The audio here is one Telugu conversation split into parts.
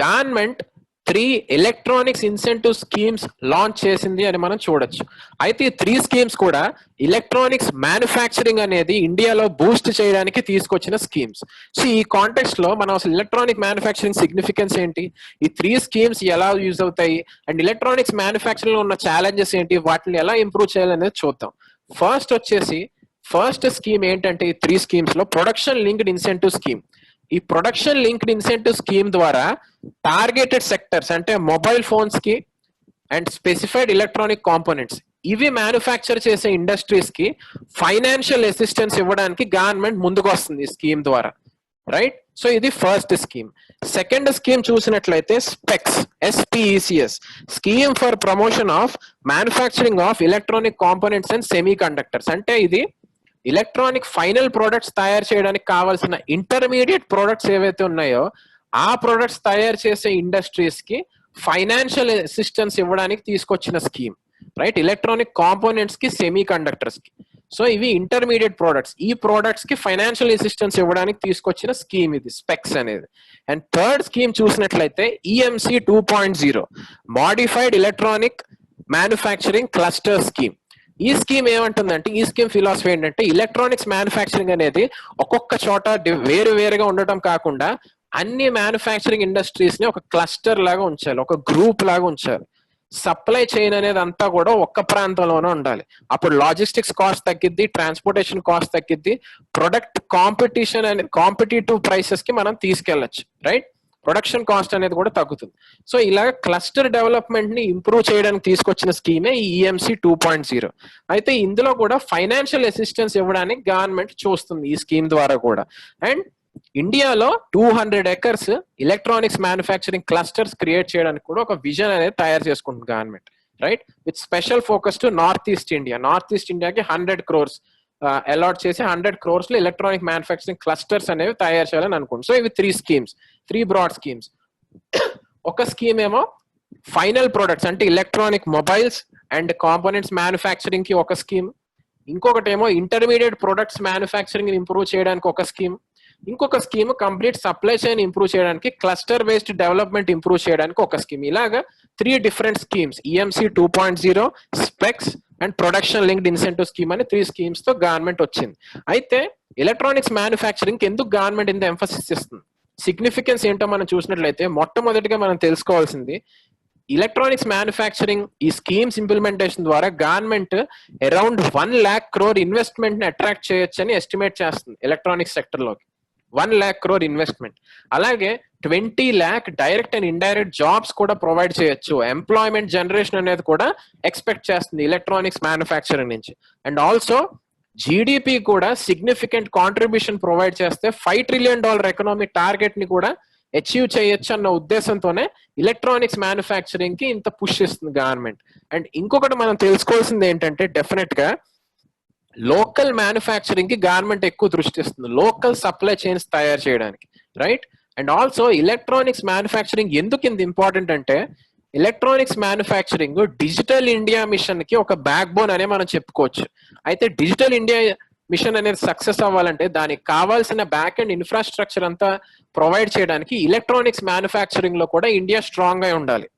Government three electronics incentive schemes launch చేసింది అని మనం చూడొచ్చు. అయితే ఈ త్రీ స్కీమ్స్ కూడా ఎలక్ట్రానిక్స్ మ్యానుఫ్యాక్చరింగ్ అనేది ఇండియాలో బూస్ట్ చేయడానికి తీసుకొచ్చిన స్కీమ్స్. సో ఈ కాంటెక్స్ట్లో మనం అసలు ఎలక్ట్రానిక్ మ్యానుఫ్యాక్చరింగ్ సిగ్నిఫికెన్స్ ఏంటి? ఈ త్రీ స్కీమ్స్ ఎలా యూజ్ అవుతాయి? అండ్ ఎలక్ట్రానిక్స్ మ్యానుఫ్యాక్చరింగ్లో ఉన్న ఛాలెంజెస్ ఏంటి? వాటిని ఎలా ఇంప్రూవ్ చేయాలనేది చూద్దాం. ఫస్ట్ వచ్చేసి ఫస్ట్ స్కీమ్ ఏంటంటే ఈ త్రీ స్కీమ్స్లో ప్రొడక్షన్ లింక్డ్ ఇన్సెంటివ్ స్కీమ్ ఈ ప్రొడక్షన్ లింక్డ్ ఇన్సెంటివ్ స్కీమ్ ద్వారా టార్గెటెడ్ సెక్టర్స్ అంటే మొబైల్ ఫోన్స్కి అండ్ స్పెసిఫైడ్ ఎలక్ట్రానిక్ కాంపోనెంట్స్ ఇవి మ్యానుఫ్యాక్చర్ చేసే ఇండస్ట్రీస్కి ఫైనాన్షియల్ అసిస్టెన్స్ ఇవ్వడానికి గవర్నమెంట్ ముందుకు వస్తుంది ఈ స్కీమ్ ద్వారా. రైట్ సో ఇది ఫస్ట్ స్కీమ్ సెకండ్ స్కీమ్ చూసినట్లయితే specs S P E C S scheme for promotion of manufacturing of electronic components and semiconductors అంటే ఇది ఎలక్ట్రానిక్ ఫైనల్ ప్రోడక్ట్స్ తయారు చేయడానికి కావాల్సిన ఇంటర్మీడియట్ ప్రోడక్ట్స్ ఏవైతే ఉన్నాయో ఆ ప్రోడక్ట్స్ తయారు చేసే ఇండస్ట్రీస్కి ఫైనాన్షియల్ అసిస్టెన్స్ ఇవ్వడానికి తీసుకొచ్చిన స్కీమ్ రైట్ ఎలక్ట్రానిక్ కాంపోనెంట్స్కి సెమీ కండక్టర్స్కి. సో ఇవి ఇంటర్మీడియట్ ప్రోడక్ట్స్ ఈ ప్రోడక్ట్స్కి ఫైనాన్షియల్ అసిస్టెన్స్ ఇవ్వడానికి తీసుకొచ్చిన స్కీమ్ ఇది స్పెక్స్ అనేది. అండ్ థర్డ్ స్కీమ్ చూసినట్లయితే E M C two point zero modified electronic manufacturing cluster scheme ఈ స్కీమ్ ఏమంటుందంటే ఈ స్కీమ్ ఫిలాసఫీ ఏంటంటే ఎలక్ట్రానిక్స్ మ్యానుఫ్యాక్చరింగ్ అనేది ఒక్కొక్క చోట వేరు వేరుగా ఉండటం కాకుండా అన్ని మ్యానుఫ్యాక్చరింగ్ ఇండస్ట్రీస్ని ఒక క్లస్టర్ లాగా ఉంచాలి ఒక గ్రూప్ లాగా ఉంచాలి. సప్లై చైన్ అనేది అంతా కూడా ఒక్క ప్రాంతంలోనే ఉండాలి. అప్పుడు లాజిస్టిక్స్ కాస్ట్ తగ్గిద్ది ట్రాన్స్పోర్టేషన్ కాస్ట్ తగ్గిద్ది ప్రొడక్ట్ కాంపిటీషన్ అనే కాంపిటేటివ్ ప్రైసెస్కి మనం తీసుకెళ్ళొచ్చు రైట్ ప్రొడక్షన్ కాస్ట్ అనేది కూడా తగ్గుతుంది. సో ఇలాగ క్లస్టర్ డెవలప్మెంట్ని ఇంప్రూవ్ చేయడానికి తీసుకొచ్చిన స్కీమే ఈ ఈఎంసి టూ పాయింట్ జీరో. అయితే ఇందులో కూడా ఫైనాన్షియల్ అసిస్టెన్స్ ఇవ్వడానికి గవర్నమెంట్ చూస్తుంది ఈ స్కీమ్ ద్వారా కూడా. అండ్ ఇండియాలో two hundred acres electronics manufacturing clusters create చేయడానికి కూడా ఒక విజన్ అనేది తయారు చేసుకుంటుంది government. Right? With special focus to north east India. North east ఇండియాకి హండ్రెడ్ క్రోర్స్ అలాట్ చేసి హండ్రెడ్ క్రోర్స్లో ఎలక్ట్రానిక్ మ్యానుఫ్యాక్చరింగ్ క్లస్టర్స్ అనేవి తయారు చేయాలని అనుకుంటుంది సో ఇవి three schemes. Three broad schemes ఒక స్కీమ్ ఏమో ఫైనల్ ప్రొడక్ట్స్ అంటే ఎలక్ట్రానిక్ మొబైల్స్ అండ్ కాంపోనెంట్స్ మ్యానుఫ్యాక్చరింగ్కి ఒక స్కీమ్ ఇంకొకటి ఏమో ఇంటర్మీడియట్ ప్రొడక్ట్స్ మ్యానుఫ్యాక్చరింగ్ ఇంప్రూవ్ చేయడానికి ఒక స్కీమ్ ఇంకొక scheme complete supply chain improve చేయడానికి క్లస్టర్ బేస్డ్ డెవలప్మెంట్ ఇంప్రూవ్ చేయడానికి ఒక స్కీమ్ ఇలాగా three different schemes E M C two point zero specs and production linked incentive scheme అని త్రీ స్కీమ్స్తో గవర్నమెంట్ వచ్చింది. అయితే ఎలక్ట్రానిక్స్ మ్యానుఫ్యాక్చరింగ్ ఎందుకు గవర్నమెంట్ ఇంత ఎంఫసిస్ ఇస్తుంది? సిగ్నిఫికెన్స్ ఏంటో మనం చూసినట్లయితే మొట్టమొదటిగా మనం తెలుసుకోవాల్సింది ఎలక్ట్రానిక్స్ మ్యానుఫ్యాక్చరింగ్ ఈ స్కీమ్స్ ఇంప్లిమెంటేషన్ ద్వారా government around one lakh crore ఇన్వెస్ట్మెంట్ని attract చేయొచ్చని ఎస్టిమేట్ చేస్తుంది ఎలక్ట్రానిక్స్ సెక్టర్లోకి. వన్ ల్యాక్ క్రోర్ ఇన్వెస్ట్మెంట్ అలాగే twenty lakh direct and indirect jobs కూడా ప్రొవైడ్ చేయొచ్చు. ఎంప్లాయ్మెంట్ జనరేషన్ అనేది కూడా ఎక్స్పెక్ట్ చేస్తుంది ఎలక్ట్రానిక్స్ మ్యానుఫ్యాక్చరింగ్ నుంచి. And also G D P కూడా సిగ్నిఫికెంట్ కాంట్రిబ్యూషన్ ప్రొవైడ్ చేస్తే ఫైవ్ ట్రిలియన్ డాలర్ ఎకనామిక్ టార్గెట్ని కూడా అచీవ్ చేయొచ్చు అన్న ఉద్దేశంతోనే ఎలక్ట్రానిక్స్ మ్యానుఫ్యాక్చరింగ్కి ఇంత పుష్ ఇస్తుంది గవర్నమెంట్ అండ్ ఇంకొకటి మనం తెలుసుకోవాల్సింది ఏంటంటే డెఫినెట్గా లోకల్ మ్యానుఫ్యాక్చరింగ్కి గవర్నమెంట్ ఎక్కువ దృష్టి ఇస్తుంది. లోకల్ సప్లై చైన్స్ తయారు చేయడానికి right and also electronics manufacturing ఎందుకు ఇంత ఇంపార్టెంట్ అంటే ఎలక్ట్రానిక్స్ మ్యానుఫ్యాక్చరింగ్ డిజిటల్ ఇండియా మిషన్కి ఒక బ్యాక్ బోన్ అనే మనం చెప్పుకోవచ్చు. అయితే డిజిటల్ ఇండియా మిషన్ అనేది సక్సెస్ అవ్వాలంటే దానికి కావాల్సిన బ్యాక్ అండ్ ఇన్ఫ్రాస్ట్రక్చర్ అంతా ప్రొవైడ్ చేయడానికి ఎలక్ట్రానిక్స్ మ్యానుఫ్యాక్చరింగ్లో కూడా ఇండియా స్ట్రాంగ్గా ఉండాలి.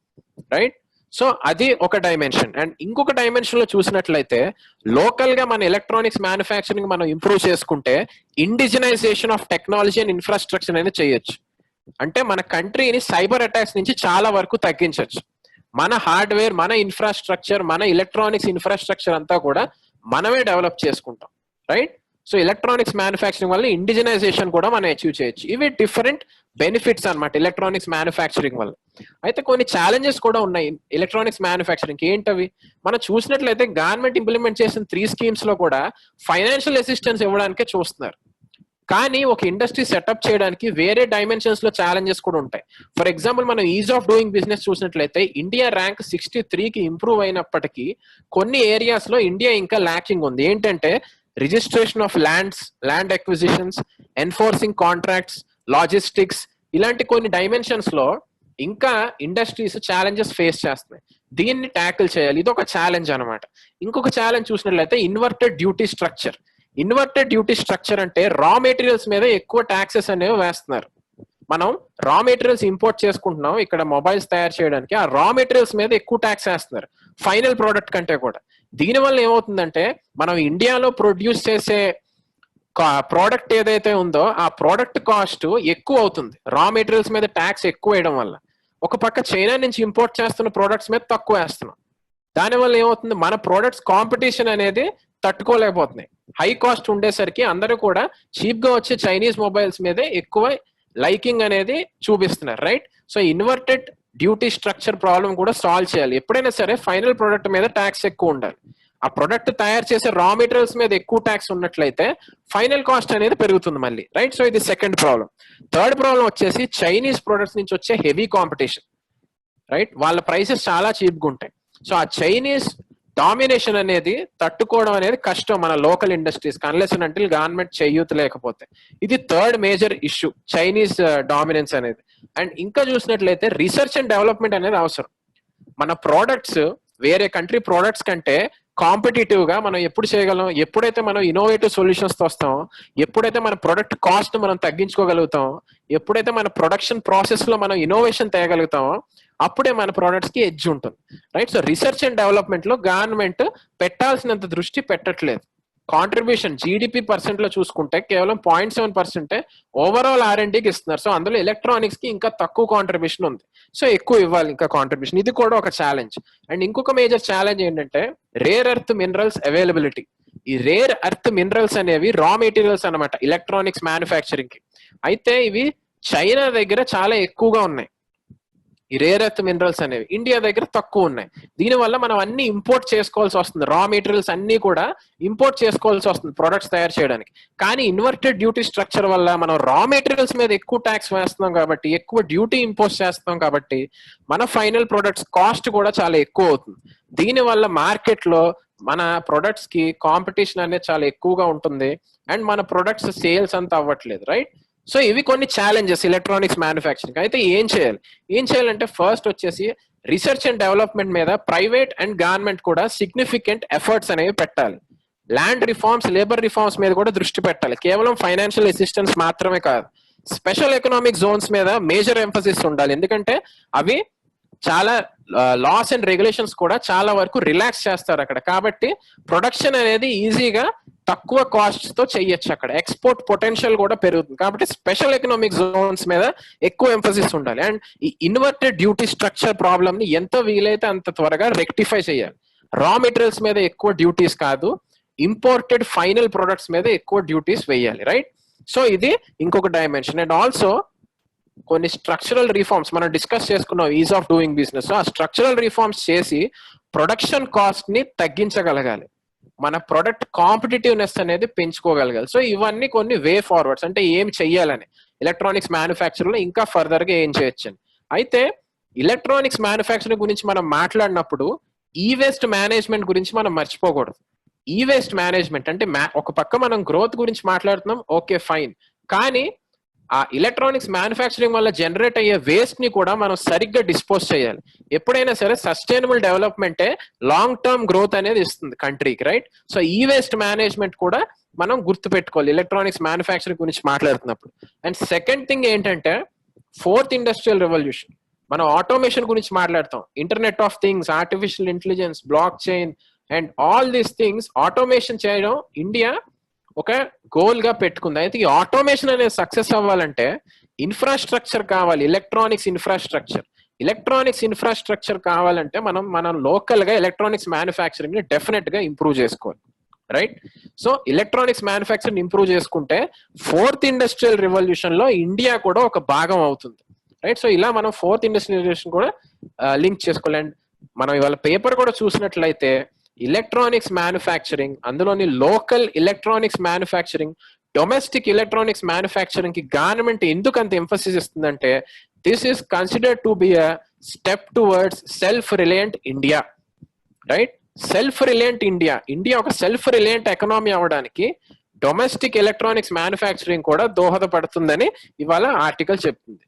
రైట్? సో అది ఒక డైమెన్షన్. అండ్ ఇంకొక డైమెన్షన్లో చూసినట్లయితే లోకల్గా మన ఎలక్ట్రానిక్స్ మ్యానుఫ్యాక్చరింగ్ మనం ఇంప్రూవ్ చేసుకుంటే indigenisation of technology and infrastructure అనేది చేయొచ్చు. అంటే మన కంట్రీని సైబర్ అటాక్స్ నుంచి చాలా వరకు తగ్గించవచ్చు మన హార్డ్వేర్ మన ఇన్ఫ్రాస్ట్రక్చర్ మన ఎలక్ట్రానిక్స్ ఇన్ఫ్రాస్ట్రక్చర్ అంతా కూడా మనమే డెవలప్ చేసుకుంటాం రైట్ సో ఎలక్ట్రానిక్స్ మ్యానుఫ్యాక్చరింగ్ వల్ల ఇండిజినైజేషన్ కూడా మనం అచీవ్ చేయొచ్చు. ఇవి డిఫరెంట్ బెనిఫిట్స్ అన్నమాట ఎలక్ట్రానిక్స్ మ్యానుఫ్యాక్చరింగ్ వల్ల. అయితే కొన్ని ఛాలెంజెస్ కూడా ఉన్నాయి ఎలక్ట్రానిక్స్ మ్యానుఫ్యాక్చరింగ్ ఏంటవి? మనం చూసినట్లయితే గవర్నమెంట్ ఇంప్లిమెంట్ చేసిన త్రీ స్కీమ్స్లో కూడా ఫైనాన్షియల్ అసిస్టెన్స్ ఇవ్వడానికే చూస్తున్నారు. కానీ ఒక ఇండస్ట్రీ సెటప్ చేయడానికి వేరే డైమెన్షన్స్లో ఛాలెంజెస్ కూడా ఉంటాయి. ఫర్ ఎగ్జాంపుల్ మనం ఈజ్ ఆఫ్ డూయింగ్ బిజినెస్ చూసినట్లయితే ఇండియా ర్యాంక్ సిక్స్టీ త్రీకి ఇంప్రూవ్ అయినప్పటికీ కొన్ని ఏరియాస్లో ఇండియా ఇంకా ల్యాకింగ్ ఉంది. ఏంటంటే registration of lands land acquisitions enforcing contracts logistics ఇలాంటి కొన్ని డైమెన్షన్స్లో ఇంకా ఇండస్ట్రీస్ ఛాలెంజెస్ ఫేస్ చేస్తున్నాయి. దీన్ని ట్యాకిల్ చేయాలి. ఇది ఒక ఛాలెంజ్ అనమాట ఇంకొక ఛాలెంజ్ చూసినట్లయితే inverted duty structure inverted duty structure అంటే రా మెటీరియల్స్ మీద ఎక్కువ ట్యాక్సెస్ అనేవి వేస్తున్నారు. మనం రా మెటీరియల్స్ ఇంపోర్ట్ చేసుకుంటున్నాం ఇక్కడ మొబైల్స్ తయారు చేయడానికి ఆ రా మెటీరియల్స్ మీద ఎక్కువ ట్యాక్స్ వేస్తున్నారు ఫైనల్ ప్రోడక్ట్ కంటే కూడా. దీనివల్ల ఏమవుతుందంటే మనం ఇండియాలో ప్రొడ్యూస్ చేసే ప్రోడక్ట్ ఏదైతే ఉందో ఆ ప్రోడక్ట్ కాస్ట్ ఎక్కువ అవుతుంది. రా మెటీరియల్స్ మీద ట్యాక్స్ ఎక్కువ వేయడం వల్ల. ఒక పక్క చైనా నుంచి ఇంపోర్ట్ చేస్తున్న ప్రోడక్ట్స్ మీద తక్కువ వేస్తున్నాం. దానివల్ల ఏమవుతుంది? మన ప్రోడక్ట్స్ కాంపిటీషన్ అనేది తట్టుకోలేకపోతున్నాయి. హై కాస్ట్ ఉండేసరికి అందరూ కూడా చీప్గా వచ్చే చైనీస్ మొబైల్స్ మీదే ఎక్కువ లైకింగ్ అనేది చూపిస్తున్నారు right so inverted duty structure problem కూడా సాల్వ్ చేయాలి. ఎప్పుడైనా సరే ఫైనల్ ప్రోడక్ట్ మీద ట్యాక్స్ ఎక్కువ ఉండాలి. ఆ ప్రొడక్ట్ తయారు చేసే రా మెటీరియల్స్ మీద ఎక్కువ ట్యాక్స్ ఉన్నట్లయితే ఫైనల్ కాస్ట్ అనేది పెరుగుతుంది మళ్ళీ రైట్ సో ఇది సెకండ్ ప్రాబ్లం థర్డ్ ప్రాబ్లం వచ్చేసి చైనీస్ ప్రొడక్ట్స్ నుంచి వచ్చే హెవీ కాంపిటీషన్ రైట్ వాళ్ళ ప్రైసెస్ చాలా చీప్గా ఉంటాయి. సో ఆ చైనీస్ డామినేషన్ అనేది తట్టుకోవడం అనేది కష్టం మన లోకల్ ఇండస్ట్రీస్ అన్లెస్ అంటే గవర్నమెంట్ చేయూత లేకపోతే ఇది third major issue Chinese dominance అనేది. అండ్ ఇంకా చూసినట్లయితే రీసెర్చ్ అండ్ డెవలప్మెంట్ అనేది అవసరం. మన ప్రోడక్ట్స్ వేరే కంట్రీ ప్రోడక్ట్స్ కంటే కాంపిటేటివ్గా మనం ఎప్పుడు చేయగలం ఎప్పుడైతే మనం ఇన్నోవేటివ్ సొల్యూషన్స్తో వస్తామో ఎప్పుడైతే మన ప్రొడక్ట్ కాస్ట్ మనం తగ్గించుకోగలుగుతాం ఎప్పుడైతే మన ప్రొడక్షన్ ప్రాసెస్లో మనం ఇన్నోవేషన్ తేయగలుగుతామో అప్పుడే మన ప్రొడక్ట్స్కి ఎడ్జ్ ఉంటుంది. రైట్ సో రీసెర్చ్ అండ్ డెవలప్మెంట్లో గవర్నమెంట్ పెట్టాల్సినంత దృష్టి పెట్టట్లేదు. కాంట్రిబ్యూషన్ జీడిపి పర్సెంట్లో చూసుకుంటే కేవలం పాయింట్ సెవెన్ పర్సెంటే ఓవరాల్ ఆర్ ఇస్తున్నారు. సో అందులో ఎలక్ట్రానిక్స్కి ఇంకా తక్కువ కాంట్రిబ్యూషన్ ఉంది. సో ఎక్కువ ఇవ్వాలి ఇంకా కాంట్రిబ్యూషన్ ఇది కూడా ఒక ఛాలెంజ్ అండ్ ఇంకొక మేజర్ ఛాలెంజ్ ఏంటంటే రేర్ ఎర్త్ మినరల్స్ అవైలబిలిటీ ఈ రేర్ ఎర్త్ మినరల్స్ అనేవి రా మెటీరియల్స్ అనమాట ఎలక్ట్రానిక్స్ మ్యానుఫ్యాక్చరింగ్కి. అయితే ఇవి చైనా దగ్గర చాలా ఎక్కువగా ఉన్నాయి. ఈ రేర్ ఎర్త్ మినరల్స్ అనేవి. ఇండియా దగ్గర తక్కువ ఉన్నాయి. దీనివల్ల మనం అన్ని ఇంపోర్ట్ చేసుకోవాల్సి వస్తుంది. రా మెటీరియల్స్ అన్ని కూడా ఇంపోర్ట్ చేసుకోవాల్సి వస్తుంది ప్రొడక్ట్స్ తయారు చేయడానికి. కానీ ఇన్వర్టెడ్ డ్యూటీ స్ట్రక్చర్ వల్ల మనం రా మెటీరియల్స్ మీద ఎక్కువ ట్యాక్స్ వేస్తున్నాం కాబట్టి ఎక్కువ డ్యూటీ ఇంపోజ్ చేస్తాం కాబట్టి మన ఫైనల్ ప్రొడక్ట్స్ కాస్ట్ కూడా చాలా ఎక్కువ అవుతుంది. దీనివల్ల మార్కెట్లో మన ప్రొడక్ట్స్కి కాంపిటీషన్ అనేది చాలా ఎక్కువగా ఉంటుంది. అండ్ మన ప్రొడక్ట్స్ సేల్స్ అంతా అవ్వట్లేదు రైట్ సో ఇవి కొన్ని ఛాలెంజెస్ ఎలక్ట్రానిక్స్ మ్యానుఫ్యాక్చరింగ్ అయితే ఏం చేయాలి? ఏం చేయాలంటే ఫస్ట్ వచ్చేసి రీసెర్చ్ అండ్ డెవలప్మెంట్ మీద ప్రైవేట్ అండ్ గవర్నమెంట్ కూడా సిగ్నిఫికెంట్ ఎఫర్ట్స్ అనేవి పెట్టాలి. ల్యాండ్ రిఫార్మ్స్ లేబర్ రిఫార్మ్స్ మీద కూడా దృష్టి పెట్టాలి. కేవలం ఫైనాన్షియల్ అసిస్టెన్స్ మాత్రమే కాదు. స్పెషల్ ఎకనామిక్ జోన్స్ మీద మేజర్ ఎంఫసిస్ ఉండాలి. ఎందుకంటే అవి చాలా లాస్ అండ్ రెగ్యులేషన్స్ కూడా చాలా వరకు రిలాక్స్ చేస్తారు అక్కడ. కాబట్టి ప్రొడక్షన్ అనేది ఈజీగా తక్కువ కాస్ట్తో చెయ్యొచ్చు అక్కడ. ఎక్స్పోర్ట్ పొటెన్షియల్ కూడా పెరుగుతుంది. కాబట్టి స్పెషల్ ఎకనామిక్ జోన్స్ మీద ఎక్కువ ఎంఫసిస్ ఉండాలి. అండ్ ఈ ఇన్వర్టెడ్ డ్యూటీ స్ట్రక్చర్ ప్రాబ్లమ్ని ఎంత వీలైతే అంత త్వరగా రెక్టిఫై చేయాలి. రా మెటీరియల్స్ మీద ఎక్కువ డ్యూటీస్ కాదు. ఇంపోర్టెడ్ ఫైనల్ ప్రొడక్ట్స్ మీద ఎక్కువ డ్యూటీస్ వేయాలి. రైట్ సో ఇది ఇంకొక డైమెన్షన్ అండ్ ఆల్సో కొన్ని స్ట్రక్చరల్ రిఫార్మ్స్ మనం డిస్కస్ చేసుకున్నాం ఈజ్ ఆఫ్ డూయింగ్ బిజినెస్ ఆ స్ట్రక్చరల్ రిఫార్మ్స్ చేసి ప్రొడక్షన్ కాస్ట్ని తగ్గించగలగాలి. మన ప్రొడక్ట్ కాంపిటేటివ్నెస్ అనేది పెంచుకోగలగాలి. సో ఇవన్నీ కొన్ని వే ఫార్వర్డ్స్ అంటే ఏం చెయ్యాలని. ఎలక్ట్రానిక్స్ మ్యానుఫ్యాక్చర్లో ఇంకా ఫర్దర్గా ఏం చేయొచ్చు అయితే ఎలక్ట్రానిక్స్ మ్యానుఫ్యాక్చరింగ్ గురించి మనం మాట్లాడినప్పుడు ఈ వేస్ట్ మేనేజ్మెంట్ గురించి మనం మర్చిపోకూడదు. ఈ వేస్ట్ మేనేజ్మెంట్ అంటే ఒక పక్క మనం గ్రోత్ గురించి మాట్లాడుతున్నాం ఓకే ఫైన్ కానీ ఆ ఎలక్ట్రానిక్స్ మ్యానుఫ్యాక్చరింగ్ వల్ల జనరేట్ అయ్యే వేస్ట్ని కూడా మనం సరిగ్గా డిస్పోజ్ చేయాలి. ఎప్పుడైనా సరే సస్టైనబుల్ డెవలప్మెంటే లాంగ్ టర్మ్ గ్రోత్ అనేది ఇస్తుంది కంట్రీకి రైట్ సో ఈ వేస్ట్ మేనేజ్మెంట్ కూడా మనం గుర్తు పెట్టుకోవాలి ఎలక్ట్రానిక్స్ మ్యానుఫ్యాక్చరింగ్ గురించి మాట్లాడుతున్నప్పుడు. అండ్ సెకండ్ థింగ్ ఏంటంటే ఫోర్త్ ఇండస్ట్రియల్ రెవల్యూషన్ మనం ఆటోమేషన్ గురించి మాట్లాడతాం. Internet of things artificial intelligence blockchain and all these things automation చేయడం ఇండియా ఒక గోల్గా పెట్టుకుంది? అయితే ఈ ఆటోమేషన్ అనేది సక్సెస్ అవ్వాలంటే ఇన్ఫ్రాస్ట్రక్చర్ కావాలి. ఎలక్ట్రానిక్స్ ఇన్ఫ్రాస్ట్రక్చర్ ఎలక్ట్రానిక్స్ ఇన్ఫ్రాస్ట్రక్చర్ కావాలంటే మనం మనం లోకల్గా ఎలక్ట్రానిక్స్ మ్యానుఫ్యాక్చరింగ్ని డెఫినెట్గా ఇంప్రూవ్ చేసుకోవాలి. Right so electronics manufacturing improve చేసుకుంటే ఫోర్త్ ఇండస్ట్రియల్ రివల్యూషన్లో ఇండియా కూడా ఒక భాగం అవుతుంది. రైట్ సో ఇలా మనం ఫోర్త్ ఇండస్ట్రియల్ రివల్యూషన్ కూడా uh, లింక్ చేసుకోవాలి. అండ్ మనం ఇవాళ పేపర్ కూడా చూసినట్లయితే ఎలక్ట్రానిక్స్ మ్యానుఫ్యాక్చరింగ్ అందులోని local electronics manufacturing domestic electronics మ్యానుఫ్యాక్చరింగ్కి government ఎందుకు అంత emphasis ఇస్తుందంటే this is consider to be a step towards self reliant India right self reliant India India ఒక సెల్ఫ్ రిలయంట్ ఎకనామీ అవడానికి డొమెస్టిక్ ఎలక్ట్రానిక్స్ మ్యానుఫ్యాక్చరింగ్ కూడా దోహదపడుతుందని ఇవాళ ఆర్టికల్ చెప్తుంది.